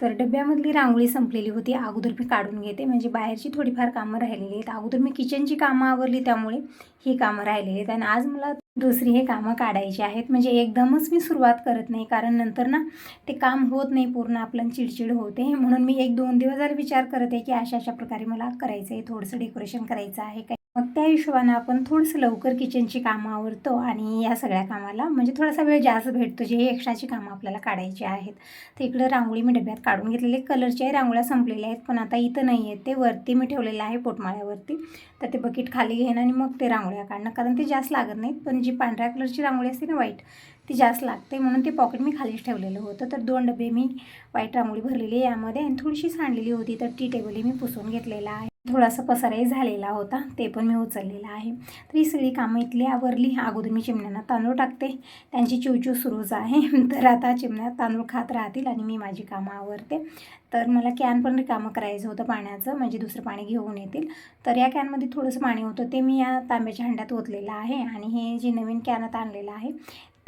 तर डब्यामधली रांगोळी संपलेली होती. अगोदर मी काढून घेते. म्हणजे बाहेरची थोडीफार कामं राहिलेली आहेत. अगोदर मी किचनची कामं आवरली त्यामुळे ही कामं राहिलेली आहेत. आणि आज मला दुसरी हे कामं काढायची आहेत. म्हणजे एकदमच मी सुरुवात करत नाही कारण नंतर ना ते काम होत नाही पूर्ण. आपलं चिडचिड होते. म्हणून मी एक दोन दिवस झाले विचार करत आहे की अशा अशा प्रकारे मला करायचं आहे थोडंसं डेकोरेशन करायचं आहे. काय मग त्या हिशोबानं आपण थोडंसं लवकर किचनची कामं आवरतो आणि या सगळ्या कामाला म्हणजे थोडासा वेळ जास्त भेटतो जे हे एक्स्ट्राची कामं आपल्याला काढायची आहेत. तर इकडं रांगोळी मी डब्यात काढून घेतलेले कलरच्याही रांगोळ्या संपलेल्या आहेत पण आता इथं नाही आहेत. ते वरती मी ठेवलेलं आहे पोटमाळ्यावरती. तर ते बकेट खाली घेणं आणि मग ते रांगोळ्या काढणं. कारण ते जास्त लागत नाहीत पण जी पांढऱ्या कलरची रांगोळी असते ना व्हाईट ती जास्त लागते. म्हणून ते पॉकेट मी खालीच ठेवलेलं होतं. तर दोन डबे मी व्हाईट रांगोळी भरलेली आहे यामध्ये आणि थोडीशी सांडलेली होती. तर टी टेबलही मी पुसून घेतलेला आहे. थोडासा पसाराही झालेला होता ते पण मी उचललेला आहे. तर ही सगळी कामं इथली आवरली. अगोदर मी चिमण्यांना तांदूळ टाकते. त्यांची चिवचिव सुरूच आहे तर आता चिमण्या तांदूळ खात राहतील आणि मी माझी कामं आवरते. तर मला कॅन पण रिकामं करायचं होतं पाण्याचं म्हणजे दुसरं पाणी घेऊन येतील. तर या कॅनमध्ये थोडंसं पाणी होतं ते मी या तांब्याच्या हंड्यात ओतलेलं आहे. आणि हे जे नवीन कॅन आता आणलेलं आहे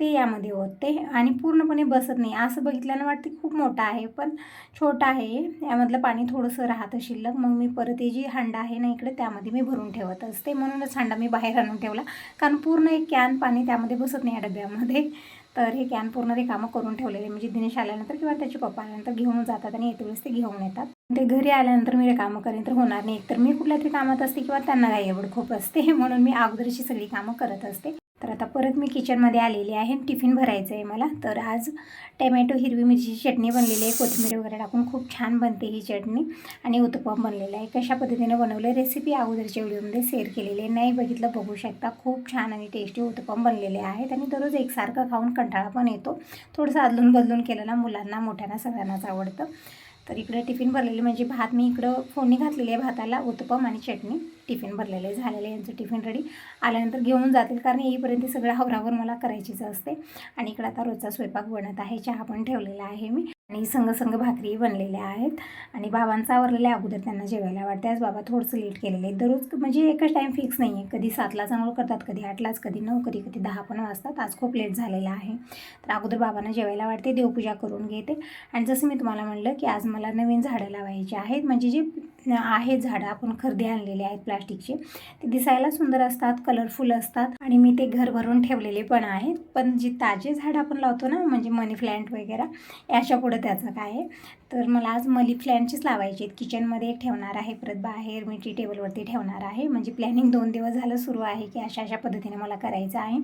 ते यामध्ये होते आणि पूर्णपणे बसत नाही. असं बघितल्यानं वाटते खूप मोठा आहे पण छोटा आहे. यामधलं पाणी थोडंसं राहतं शिल्लक. मग मी परत हे जी हांडा आहे ना इकडे त्यामध्ये मी भरून ठेवत असते. म्हणूनच हांडा मी बाहेर आणून ठेवला. कारण पूर्ण एक कॅन पाणी त्यामध्ये बसत नाही या डब्यामध्ये. तर हे कॅन पूर्ण रिकामं करून ठेवलेले. म्हणजे दिनेश आल्यानंतर किंवा त्याचे पप्पा आल्यानंतर घेऊन जातात आणि येते वेळेस ते घेऊन येतात. ते घरी आल्यानंतर मी कामं करेन. तर होणार नाही. एकतर मी कुठल्या तरी कामात असते किंवा त्यांना काही एवढं खूप असते. म्हणून मी अगोदरची सगळी कामं करत असते. तर आता परत मी किचनमध्ये आलेली आहे टिफिन भरायचं आहे मला. तर आज टमॅटो हिरवी मिरचीची चटणी बनलेली आहे. कोथिंबीर वगैरे टाकून खूप छान बनते ही चटणी आणि उत्तपम बनलेलं आहे. कशा पद्धतीने बनवलं रेसिपी अगोदरच्या व्हिडिओमध्ये शेअर केलेली आहे. नाही बघितलं बघू शकता. खूप छान आणि टेस्टी उत्तपम बनलेले आहेत आणि दररोज एकसारखं खाऊन कंटाळा पण येतो. थोडंसं अदलून बदलून केलं ना मुलांना मोठ्यांना सगळ्यांनाच आवडतं. तर इकडे टिफिन भरलेले म्हणजे भात मी इकडं फोडणी घातलेली आहे भाताला उत्तपम आणि चटणी. टिफिन भरलेले झालेले यांचं टिफिन रेडी आल्यानंतर घेऊन जातील कारण येईपर्यंत सगळं हवरावर मला करायचीच असते. आणि इकडं आता रोजचा स्वयंपाक बनत आहे चहा पण ठेवलेला आहे मी. आणि संग संग भाकरी बनलेल्या आहेत. आणि बाबांचा आवरलेल्या अगोदर त्यांना जेवायला वाटते आज बाबा थोडंसं लेट केलेलं आहे दररोज म्हणजे एकच टाईम फिक्स नाही आहे कधी सातला चांगलं करतात कधी आठलाच कधी नऊ कधी कधी दहा पण वाजतात. आज खूप लेट झालेला आहे. तर अगोदर बाबांना जेवायला वाटते देवपूजा करून घेते. आणि जसं मी तुम्हाला म्हणलं की आज मला नवीन झाडं लावायची आहेत. म्हणजे जे आहेत झाडं आपण खरेदी आणलेले आहेत प्लास्टिकचे ते दिसायला सुंदर असतात कलरफुल असतात. आणि मी ते घर भरून ठेवलेले पण आहेत. पण जे ताजे झाडं आपण लावतो ना म्हणजे मनी प्लॅन्ट वगैरे याच्या पुढं त्याचं काय आहे? तर मला आज मली प्लॅनचीच लावायची आहेत. किचनमध्ये एक ठेवणार आहे. परत बाहेर मी टी टेबलवरती ठेवणार आहे. म्हणजे प्लॅनिंग दोन दिवस झालं सुरू आहे की अशा अशा पद्धतीने मला करायचं आहे.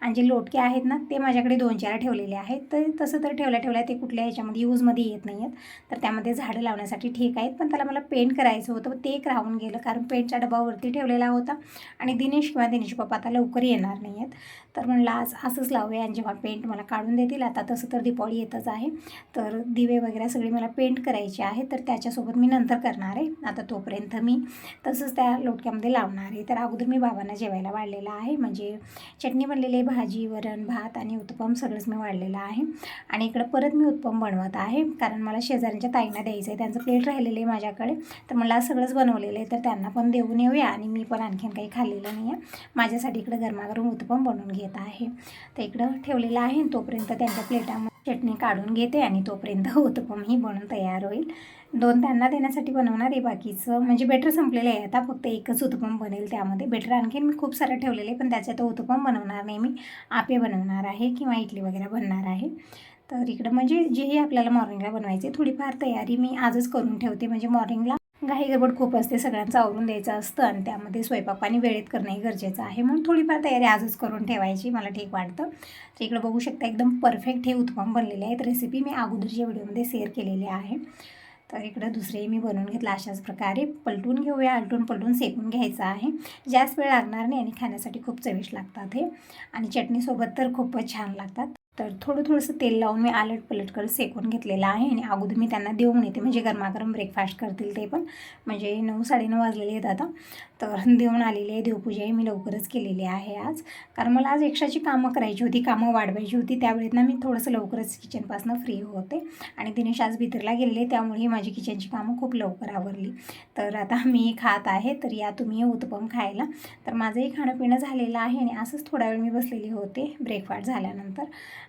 आणि जे लोटके आहेत ना ते माझ्याकडे दोन चार ठेवलेले आहेत. तर तसं तर ठेवल्या ठेवल्या ते कुठल्या ह्याच्यामध्ये यूजमध्ये येत नाही आहेत तर त्यामध्ये झाडं लावण्यासाठी ठीक आहेत. पण त्याला मला पेंट करायचं होतं. ते एक राहून गेलं. कारण पेंटच्या डबावरती ठेवलेला होता. आणि दिनेश किंवा दिनेश पप्पा आता लवकर येणार नाही आहेत तर म्हणलं आज असंच लावूया. आणि जेव्हा पेंट मला काढून देतील आता तसं तर दिपावळी येतच आहे. तर दिवे वगैरे सगळे मला पेंट करायचे आहे तर त्याच्यासोबत मी नंतर करणार आहे. आता तोपर्यंत मी तसंच त्या लोटक्यामध्ये लावणार आहे. तर अगोदर मी बाबांना जेवायला वाढलेलं आहे. म्हणजे चटणी बनलेली आहे भाजी वरण भात आणि उत्पम सगळंच मी वाढलेलं आहे. आणि इकडं परत मी उत्पम बनवत आहे कारण मला शेजाऱ्यांच्या ताईंना द्यायचं आहे. त्यांचं प्लेट राहिलेलं आहे माझ्याकडे. तर मला सगळंच बनवलेलं आहे. तर त्यांना पण देऊन येऊया आणि मी पण आणखीन काही खाल्लेलं नाही आहे. माझ्यासाठी इकडं गरमागरम उत्पम बनवून घेत आहे. तर इकडं ठेवलेलं आहे तोपर्यंत त्यांच्या प्लेटामध्ये चटणी काढून घेते आणि तोपर्यंत उत्तपमही बनून तयार होईल. दोन त्यांना देण्यासाठी बनवणार आहे. बाकीचं म्हणजे बेटर संपलेलं आहे. आता फक्त एकच उत्तपम बनेल त्यामध्ये. बेटर आणखीन मी खूप सारं ठेवलेलं आहे पण त्याच्यात उत्तपम बनवणार नाही. मी आपे बनवणार आहे किंवा इडली वगैरे बनणार आहे. तर इकडं म्हणजे जेही आपल्याला मॉर्निंगला बनवायचे थोडीफार तयारी मी आजच करून ठेवते. म्हणजे मॉर्निंगला घाई गडबड खूप असते सगळ्यांचं आवरून द्यायचं असतं आणि त्यामध्ये स्वयंपाक पाणी वेळेत करणंही गरजेचं आहे. म्हणून थोडीफार तयारी आजच करून ठेवायची मला ठीक वाटतं. तर इकडं बघू शकता एकदम परफेक्ट हे उत्पम बनलेले आहेत. रेसिपी मी अगोदरच्या व्हिडिओमध्ये शेअर केलेली आहे. तर इकडं दुसरेही मी बनवून घेतलं अशाच प्रकारे. पलटून घेऊया आलटून पलटून सेकून घ्यायचं आहे. जास्त वेळ लागणार नाही आणि खाण्यासाठी खूप चविष्ट लागतात हे. आणि चटणीसोबत तर खूपच छान लागतात. तर थोडं थोडंसं तेल लावून मी आलट पलट करत सेकून घेतलेलं आहे आणि अगोदर मी त्यांना देऊन येते. म्हणजे गरमागरम ब्रेकफास्ट करतील ते पण. म्हणजे नऊ साडेनऊ वाजलेले आहेत आता. तर देऊन आलेली आहे. देवपूजाही मी लवकरच केलेली आहे आज. कारण मला आज एक्स्ट्राची कामं करायची होती. कामं वाढवायची होती. त्यावेळेत ना मी थोडंसं लवकरच किचनपासून फ्री होते. आणि दिनेश आज भितरला गेलेले त्यामुळे माझी किचनची कामं खूप लवकर आवरली. तर आता मी खात आहे. तर या तुम्ही उत्पम खायला. तर माझंही खाणं पिणं झालेलं आहे आणि असंच थोडा वेळ मी बसलेली होते. ब्रेकफास्ट झाल्यानंतर.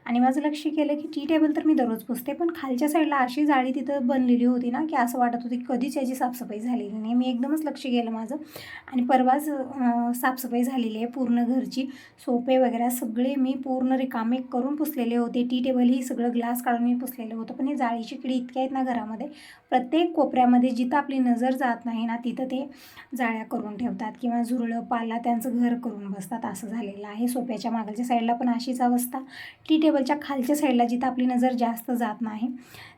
आणि माझं लक्ष केलं की टी टेबल तर मी दररोज पुसते. पण खालच्या साईडला अशी जाळी तिथं बनलेली होती ना की असं वाटत होती कधीच याची साफसफाई झालेली नाही. मी एकदमच लक्ष केलं माझं. आणि परवाच साफसफाई झालेली आहे पूर्ण घरची. सोपे वगैरे सगळे मी पूर्ण रिकामे करून पुसलेले होते. टी टेबल ही सगळं ग्लास काढून मी पुसलेलं होतं. पण हे जाळीची किडी इतकी आहेत ना घरामध्ये. प्रत्येक कोपऱ्यामध्ये जिथं आपली नजर जात नाही ना तिथं ते जाळ्या करून ठेवतात किंवा झुरळं पाला त्यांचं घर करून बसतात. असं झालेलं आहे. सोप्याच्या मागलच्या साईडला पण अशीच अवस्था. टी टेबलच्या खालच्या साईडला जिथं आपली नजर जास्त जात नाही.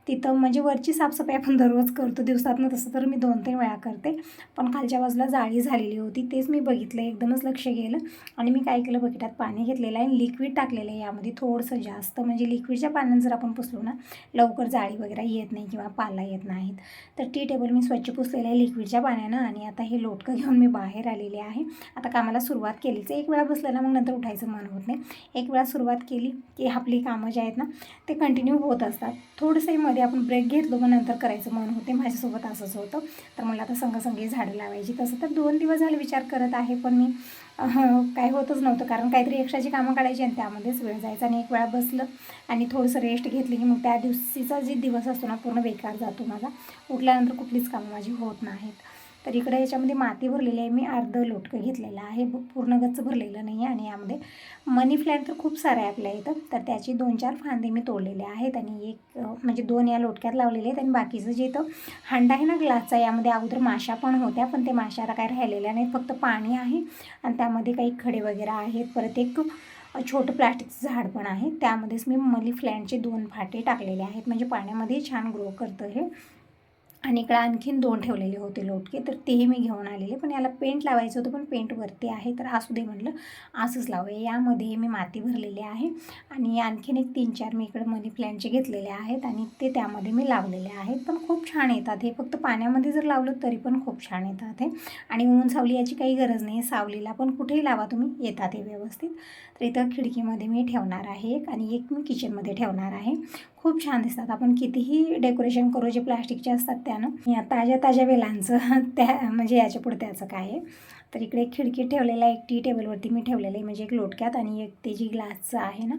तिथं म्हणजे वरची साफसफाई आपण दररोज करतो. दिवसातनं तसं तर मी दोन तीन वेळा करते. पण खालच्या बाजूला जाळी झालेली होती. तेच मी बघितलं. एकदमच लक्ष गेलं. आणि मी काय केलं? बकेटात पाणी घेतलेलं आहे आणि लिक्विड टाकलेलं आहे यामध्ये थोडंसं जास्त. म्हणजे लिक्विडच्या पाण्यात जर आपण पुसलो ना लवकर जाळी वगैरे येत नाही किंवा पाला येत नाहीत. तर टी टेबल मी स्वच्छ पुसलेलं आहे लिक्विडच्या पाण्यानं आणि आता हे लोटकं घेऊन मी बाहेर आलेले आहे. आता कामाला सुरुवात केलीच एक वेळा बसलं ना मग नंतर उठायचं मन होत नाही. एक वेळा सुरुवात केली की आपली कामं जे आहेत ना ते कंटिन्यू होत असतात. थोडंसंही मध्ये आपण ब्रेक घेतलो मग नंतर करायचं मन होते माझ्यासोबत असंच होतं. तर मला आता संघासंगी झाडं लावायची. तसं तर दोन दिवस झाले विचार करत आहे पण मी काय होतच नव्हतं. कारण काहीतरी एक्स्ट्राची कामं काढायची आणि त्यामध्येच वेळ जायचा आणि एक वेळा बसलं आणि थोडंसं रेस्ट घेतली की मग त्या दिवशीचा जे दिवस असतो ना पूर्ण बेकार जातो माझा. उठल्यानंतर कुठलीच कामं माझी होत नाहीत. तर इकडे याच्यामध्ये माती भरलेली आहे. मी अर्ध लोटकं घेतलेलं आहे. पूर्ण गच्च भरलेलं नाही आहे आणि यामध्ये मनी प्लॅन्ट तर खूप सारे आहे आपल्या इथं तर त्याची दोन चार फांदे मी तोडलेले आहेत आणि एक म्हणजे दोन या लोटक्यात लावलेले आहेत आणि बाकीचं जे इथं हांडा आहे ना ग्लासचा यामध्ये अगोदर माशा पण होत्या पण ते माशा आता काय राहिलेल्या नाही फक्त पाणी आहे आणि त्यामध्ये काही खडे वगैरे आहेत. परत एक छोटं प्लॅस्टिकचं झाड पण आहे. त्यामध्येच मी मनी प्लॅन्टचे दोन फाटे टाकलेले आहेत. म्हणजे पाण्यामध्ये छान ग्रो करतं हे. आणि इकडं आणखीन दोन ठेवलेले होते लोटके तर तेही मी घेऊन आलेले. पण याला पेंट लावायचं होतं पण पेंट वरती आहे तर असू दे म्हटलं असंच लावूया. यामध्ये मी माती भरलेली आहे आणि आणखीन एक तीन चार मी इकडं मनी प्लॅन्टचे घेतलेले आहेत आणि ते त्यामध्ये मी लावलेले आहेत. पण खूप छान येतात हे. फक्त पाण्यामध्ये जर लावलं तरी पण खूप छान येतात हे. आणि ऊन सावली याची काही गरज नाही सावलीला पण कुठेही लावा तुम्ही येतात हे व्यवस्थित. तर इथं खिडकीमध्ये मी ठेवणार आहे एक आणि एक मी किचनमध्ये ठेवणार आहे. खूप छान दिसतात. आपण कितीही डेकोरेशन करू जे प्लास्टिकचे असतात त्या त्यानं या ताज्या ताज्या वेलांचं त्या म्हणजे याच्यापुढे त्याचं काय आहे? तर इकडे खिडकी ठेवलेला आहे एक टी टेबलवरती मी ठेवलेलं आहे म्हणजे एक लोटक्यात आणि एक ते जी ग्लासचं आहे ना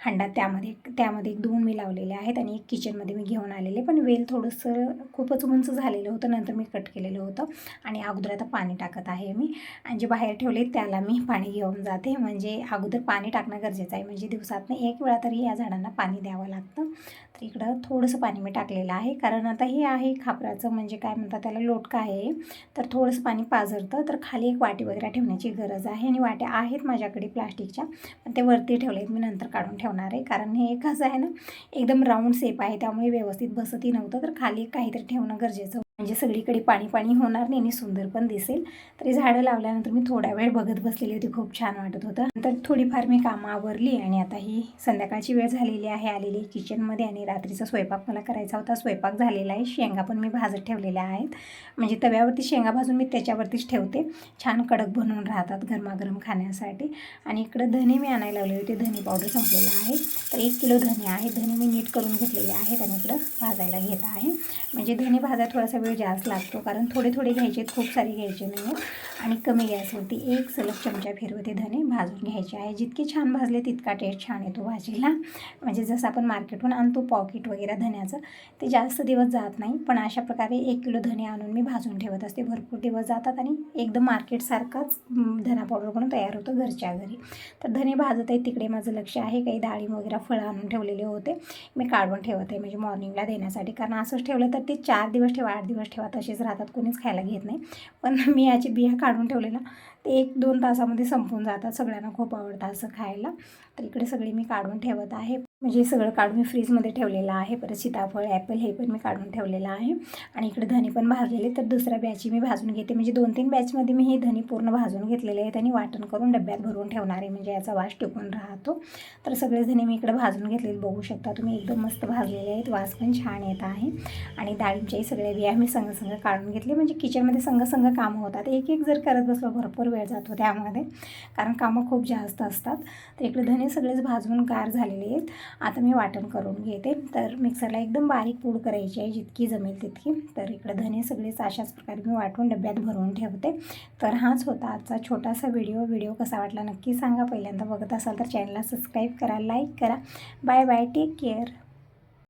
हांडा त्यामध्ये त्यामध्ये एक दोन मी लावलेले आहेत आणि एक किचनमध्ये मी घेऊन आलेले. पण वेल थोडंसं खूपच उंच झालेलं होतं नंतर मी कट केलेलं होतं आणि अगोदर आता पाणी टाकत आहे मी. आणि जे बाहेर ठेवले त्याला मी पाणी घेऊन जाते. म्हणजे अगोदर पाणी टाकणं गरजेचं आहे. म्हणजे दिवसातनं एक वेळा तरी या झाडांना पाणी द्यावं लागतं. तर इकडं थोडंसं पाणी मी टाकलेलं आहे. कारण आता हे आहे खापराचं म्हणजे काय म्हणतात त्याला लोटका आहे. तर थोडंसं पाणी पाझरतं तर खाली एक वाटी वगैरे ठेवण्याची गरज आहे. आणि वाट्या आहेत माझ्याकडे प्लास्टिकच्या. पण ते वरती ठेवले आहेत मी नंतर काढून ठेवणार आहे. कारण हे कसं आहे ना एकदम राऊंड सेप आहे. त्यामुळे व्यवस्थित बसतही नव्हतं. तर खाली काहीतरी ठेवणं गरजेचं म्हणजे सगळीकडे पाणी पाणी होणार नाही आणि सुंदर पण दिसेल. तरी झाडं लावल्यानंतर मी थोडा वेळ बघत बसलेली होती. खूप छान वाटत होतं. नंतर थोडीफार मी कामं आवरली आणि आता ही संध्याकाळची वेळ झालेली आहे. आलेली किचनमध्ये आणि रात्रीचा स्वयंपाक मला करायचा होता. स्वयंपाक झालेला आहे. शेंगा पण मी भाजत ठेवलेल्या आहेत. म्हणजे तव्यावरती शेंगा भाजून मी त्याच्यावरतीच ठेवते. छान कडक बनवून राहतात गरमागरम खाण्यासाठी. आणि इकडं धने मी आणायला लावले होते. धने पावडर संपलेलं आहे. तर एक किलो धने आहे. धने मी नीट करून घेतलेले आहेत आणि इकडं भाजायला घेत आहे. म्हणजे धने भाजा थोडासा वेळ जास्त लागतो कारण थोडे थोडे घ्यायचे खूप सारे घ्यायचे नाही आणि कमी गॅसवरती एक सलग चमचा फिरवते धने भाजून घ्यायचे आहे. जितके छान भाजले तितका टेस्ट छान येतो भाजीला. म्हणजे जसं आपण मार्केटहून आणतो पॉकेट वगैरे धन्याचं ते जास्त दिवस जात नाही. पण अशा प्रकारे एक किलो धने आणून मी भाजून ठेवत असते. भरपूर दिवस जातात आणि एकदम मार्केटसारखाच धना पावडर करून तयार होतो घरच्या घरी. तर धने भाजत आहे तिकडे माझं लक्ष आहे. काही डाळिंब वगैरे फळं आणून ठेवलेले होते. मी काढून ठेवत आहे म्हणजे मॉर्निंगला देण्यासाठी. कारण असंच ठेवलं तर ते चार दिवस ठेवा आठ दिवस ठेवा तशीच राहतात. कोणीच खायला घेत नाही. पण मी याची बिया काढून ठेवले ते एक दोन तासामध्ये संपून जातात. सगळ्यांना खूप आवडतं असं खायला. तर इकडे सगळी मी काढून ठेवत आहे. म्हणजे सगळं काढून मी फ्रीजमध्ये ठेवलेलं आहे. परत सीताफळ ॲपल हे पण मी काढून ठेवलेलं आहे. आणि इकडे धने पण भाजलेले. तर दुसऱ्या बॅची मी भाजून घेते. म्हणजे दोन तीन बॅचमध्ये मी हे धने पूर्ण भाजून घेतलेले आहेत आणि वाटण करून डब्यात भरून ठेवणार आहे. म्हणजे याचा वास टिकून राहतो. तर सगळे धने मी इकडे भाजून घेतलेले बघू शकता तुम्ही एकदम मस्त भाजलेले आहेत. वास पण छान येत आहे. आणि डाळिंबच्याही सगळ्या बिया मी संघसंघ काढून घेतले. म्हणजे किचनमध्ये संघसंघ कामं होतात. एक एक जर करत बसलो भरपूर वेळ जातो त्यामध्ये. कारण कामं खूप जास्त असतात. तर इकडे धने सगळेच भाजून गार झालेले आहेत. आता मी वाटण करून घेते. तर मिक्सरला एकदम बारीक पूड करायची आहे जितकी जमेल तितकी. तर इकडे धने सगळेच अशाच प्रकारे मी वाटून डब्यात भरून ठेवते. तर हाच होता आजचा छोटासा व्हिडिओ. व्हिडिओ कसा वाटला नक्की सांगा. पहिल्यांदा बघत असाल तर चॅनलला सबस्क्राईब करा लाईक करा. Bye bye take care